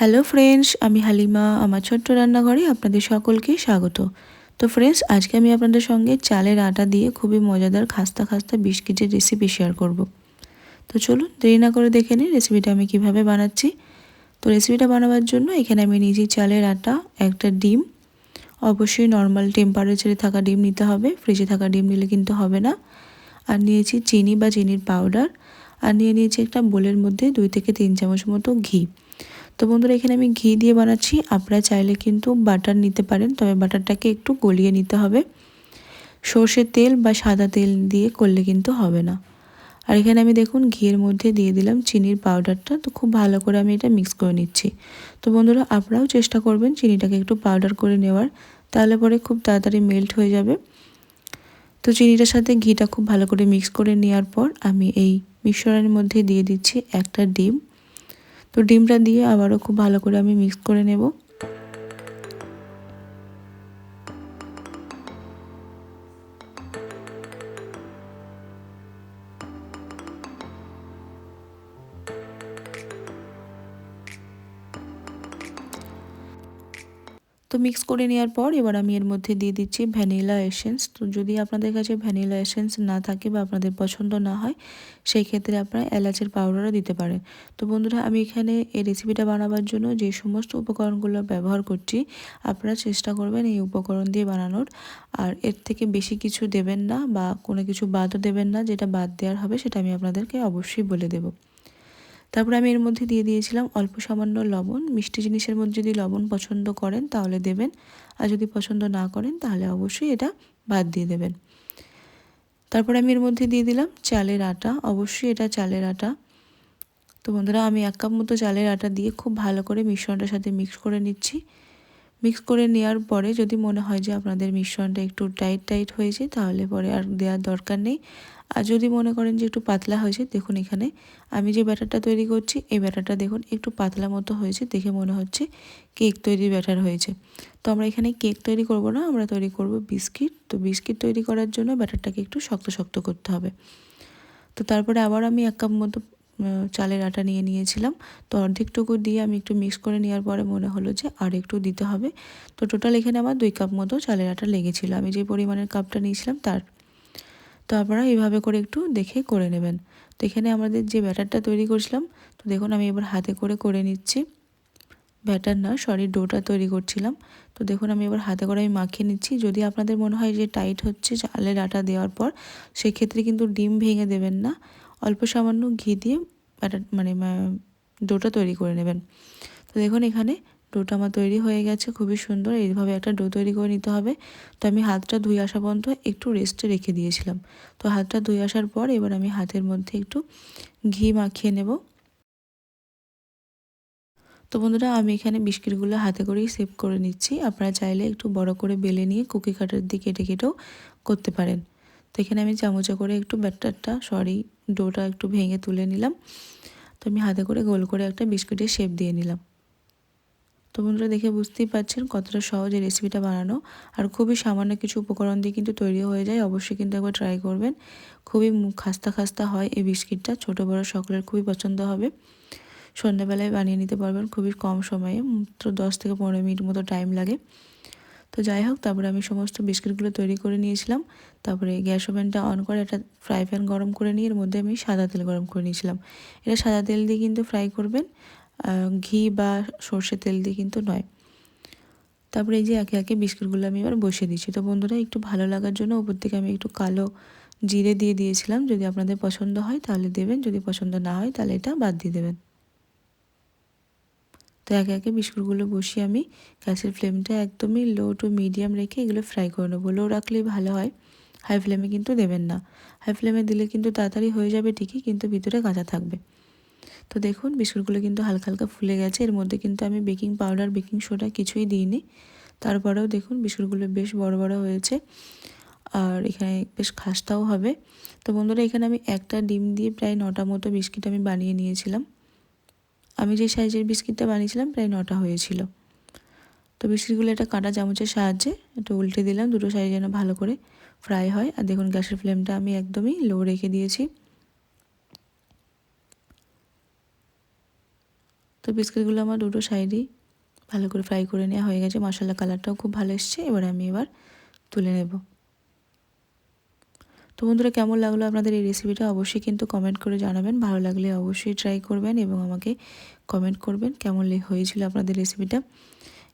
Hello friends আমি হালিমা, আমার ছোট্ট রান্নাঘরে আপনাদের সকলকে স্বাগত। তো ফ্রেন্ডস আজকে আমি আপনাদের সঙ্গে চালের আটা দিয়ে খুবই মজাদার খাস্তা খাস্তা বিস্কিটের রেসিপি শেয়ার করব। তো, চলুন দেরি না করে দেখে নিন রেসিপিটা আমি কীভাবে বানাচ্ছি। তো রেসিপিটা বানাবার জন্য এখানে আমি নিয়েছি চালের আটা, একটা ডিম। অবশ্যই নর্মাল টেম্পারেচারে থাকা ডিম নিতে হবে ফ্রিজে থাকা ডিম নিলে কিন্তু হবে না। আর নিয়েছি চিনি বা চিনির পাউডার আর নিয়ে নিয়েছি একটা বোলের মধ্যে দুই থেকে তিন চামচ মতো ঘি। তো বন্ধুরা, এখানে আমি ঘি দিয়ে বানাচ্ছি। আপনারা চাইলে কিন্তু বাটার নিতে পারেন, তবে বাটারটাকে একটু গলিয়ে নিতে হবে। সর্ষের তেল বা সাদা তেল দিয়ে করলে কিন্তু হবে না। আর এখানে আমি দেখুন, ঘিয়ের মধ্যে দিয়ে দিলাম চিনির পাউডারটা। তো খুব ভালো করে আমি এটা মিক্স করে নিচ্ছি। তো বন্ধুরা, আপনারাও চেষ্টা করবেন চিনিটাকে একটু পাউডার করে নেওয়ার। তাহলে পরে খুব তাড়াতাড়ি মেল্ট হয়ে যাবে। তো চিনিটার সাথে ঘিটা খুব ভালো করে মিক্স করে নেওয়ার পর আমি এই মিশ্রণের মধ্যে দিয়ে দিচ্ছি একটা ডিম। তো ডিমটা দিয়ে আবারও খুব ভালো করে আমি মিক্স করে নেব। তো মিক্স করে নেওয়ার পর এবার আমি এর মধ্যে দিয়ে দিচ্ছি ভ্যানিলা এসেন্স তো যদি আপনাদের কাছে ভ্যানিলা এসেন্স না থাকে বা আপনাদের পছন্দ না হয়, সেই ক্ষেত্রে আপনারা এলাচের পাউডারও দিতে পারেন। তো বন্ধুরা, আমি এখানে এই রেসিপিটা বানাবার জন্য যে সমস্ত উপকরণগুলো ব্যবহার করছি, আপনারা চেষ্টা করবেন এই উপকরণ দিয়ে বানানোর। আর এর থেকে বেশি কিছু দেবেন না বা কোনো কিছু বাদও দেবেন না, যেটা বাদ দেওয়ার হবে সেটা আমি আপনাদেরকে অবশ্যই বলে দেবো। তারপরে আমি এর মধ্যে দিয়ে দিয়েছিলাম অল্প সামান্য লবণ। মিষ্টি জিনিসের মধ্যে যদি লবণ পছন্দ করেন তাহলে দেবেন, আর যদি পছন্দ না করেন তাহলে অবশ্যই এটা বাদ দিয়ে দেবেন। তারপরে আমি এর মধ্যে দিয়ে দিলাম চালের আটা। অবশ্যই এটা চালের আটা। তো বন্ধুরা, আমি এক কাপ মতো চালের আটা দিয়ে খুব ভালো করে মিশ্রণটার সাথে মিক্স করে নিচ্ছি। মিক্স করে নেওয়ার পরে যদি মনে হয় যে আপনাদের মিশ্রণটা একটু টাইট টাইট হয়েছে, তাহলে পরে আর দেওয়ার দরকার নেই। আর যদি মনে করেন যে একটু পাতলা হয়েছে, দেখুন এখানে। আমি যে ব্যাটারটা তৈরি করছি, এই ব্যাটারটা দেখুন, একটু পাতলা মতো হয়েছে, দেখে মনে হচ্ছে কেক তৈরি ব্যাটার হয়েছে। তো আমরা এখানে কেক তৈরি করব না, আমরা তৈরি করব বিস্কিট। তো বিস্কিট তৈরি করার জন্য ব্যাটারটাকে একটু শক্ত শক্ত করতে হবে। তো তারপরে আবার আমি এক কাপ মতো চালের আটা নিয়ে নিয়েছিলাম। তো অর্ধেকটুকু দিয়ে আমি একটু মিক্স করে নেওয়ার পরে মনে হলো যে আর একটু দিতে হবে। তো টোটাল এখানে আমার দুই কাপ মতো চালের আটা লেগেছিলো। আমি যে পরিমাণের কাপটা নিয়েছিলাম, তার তো আপনারা এইভাবে করে একটু দেখে করে নেবেন। তো এখানে আমাদের যে ব্যাটারটা তৈরি করছিলাম, তো দেখুন আমি এবার হাতে করে করে নিচ্ছি। ব্যাটার না সরি ডোটা তৈরি করছিলাম। তো দেখুন আমি এবার হাতে করে আমি মাখিয়ে নিচ্ছি। যদি আপনাদের মনে হয় যে টাইট হচ্ছে চালের আটা দেওয়ার পর, সেক্ষেত্রে কিন্তু ডিম ভেঙে দেবেন না। অল্প সামান্য ঘি দিয়ে ব্যাটার মানে ডোটা তৈরি করে নেবেন। তো দেখুন এখানে ডোটা আমার তৈরি হয়ে গেছে, খুবই সুন্দর। এইভাবে একটা ডো তৈরি করে নিতে হবে। তো আমি হাতটা ধুয়ে আসা পর্যন্ত একটু রেস্টে রেখে দিয়েছিলাম। তো হাতটা ধুয়ে আসার পর এবার আমি হাতের মধ্যে একটু ঘি মাখিয়ে নেব। তো বন্ধুরা, আমি এখানে বিস্কিটগুলো হাতে করেই সেভ করে নিচ্ছি। আপনারা চাইলে একটু বড় করে বেলে নিয়ে কুকি কাটার দিয়ে কেটে কেটেও করতে পারেন। তো এখানে আমি চামচে করে একটু ব্যাটারটা, সরি, ডোটা একটু ভেঙে তুলে নিলাম। তো আমি হাতে করে গোল করে একটা বিস্কুটের শেপ দিয়ে নিলাম। তো বন্ধুরা দেখে বুঝতেই পারছেন কতটা সহজ এই রেসিপিটা বানানো। আর খুবই সামান্য কিছু উপকরণ দিয়ে কিন্তু তৈরি হয়ে যায়। অবশ্যই কিন্তু একবার ট্রাই করবেন। খুবই খাস্তা খাস্তা হয় এই বিস্কিটটা। ছোটো, বড়ো সকলের খুবই পছন্দ হবে। সন্ধ্যাবেলায় বানিয়ে নিতে পারবেন খুবই কম সময়ে, মাত্র দশ থেকে পনেরো মিনিট মতো টাইম লাগে। তো যাই হোক, তারপরে আমি সমস্ত বিস্কিটগুলো তৈরি করে নিয়েছিলাম। তারপরে গ্যাস ওভেনটা অন করে একটা ফ্রাই প্যান গরম করে নিয়ে এর মধ্যে আমি সাদা তেল গরম করে নিয়েছিলাম। এটা সাদা তেল দিয়ে কিন্তু ফ্রাই করবেন। ঘি বা সর্ষে তেল দিয়ে কিন্তু নয়। তারপরে এই যে একে একে বিস্কুটগুলো আমি এবার বসিয়ে দিচ্ছি। তো বন্ধুরা, একটু ভালো লাগার জন্য ওপর থেকে আমি একটু কালো জিরে দিয়ে দিয়েছিলাম। যদি আপনাদের পছন্দ হয় তাহলে দেবেন, যদি পছন্দ না হয় তাহলে এটা বাদ দিয়ে দেবেন। তো একে একে বিস্কুটগুলো বসিয়ে আমি গ্যাসের ফ্লেমটা একদমই লো টু মিডিয়াম রেখে এগুলো ফ্রাই করে নেব। লো রাখলেই ভালো হয় হাই ফ্লেমে কিন্তু দেবেন না। হাই ফ্লেমে দিলে কিন্তু তাড়াতাড়ি হয়ে যাবে ঠিকই, কিন্তু ভিতরে কাঁচা থাকবে। তো দেখুন, বিস্কুটগুলো কিন্তু হালকা হালকা ফুলে গেছে। এর মধ্যে কিন্তু আমি বেকিং পাউডার, বেকিং সোডা কিছুই দিইনি। তারপরেও দেখুন, বিস্কুটগুলো বেশ বড় বড় হয়েছে। আর এখানে বেশ খাস্তাও হবে। তো বন্ধুরা, এখানে আমি একটা ডিম দিয়ে প্রায় নটা মতো বিস্কিট আমি বানিয়ে নিয়েছিলাম। আমি যে সাইজের বিস্কিটটা বানিয়েছিলাম, প্রায় নটা হয়েছিল। তো বিস্কিটগুলো একটা কাঁটা চামচের সাহায্যে একটু উল্টে দিলাম। দুটো সাইজ যেন ভালো করে ফ্রাই হয়। আর দেখুন, গ্যাসের ফ্লেমটা আমি একদমই লো রেখে দিয়েছি। বিস্কিটগুলো আমার দুটো সাইডেই ভালো করে ফ্রাই করে নেওয়া হয়ে গেছে। মশলা কালারটাও খুব ভালো এসছে। এবার আমি এবার তুলে নেব। তো বন্ধুরা, কেমন লাগল আপনাদের এই রেসিপিটা অবশ্যই কিন্তু কমেন্ট করে জানাবেন। ভালো লাগলে অবশ্যই ট্রাই করবেন এবং আমাকে কমেন্ট করবেন কেমন হয়েছিল আপনাদের রেসিপিটা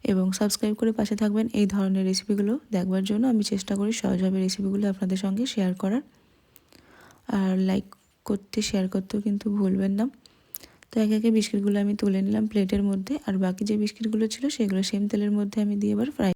এবং সাবস্ক্রাইব করে পাশে থাকবেন এই ধরনের রেসিপিগুলো দেখবার জন্য। আমি চেষ্টা করি সহজভাবে রেসিপিগুলো আপনাদের সঙ্গে শেয়ার করার। আর লাইক করতে শেয়ার করতেও কিন্তু ভুলবেন না। তো একে একে বিস্কিটগুলো আমি তুলে নিলাম প্লেটের মধ্যে, আর বাকি যে বিস্কিটগুলো ছিল সেগুলো সেম তেলের মধ্যে আমি দিয়ে এবার ফ্রাই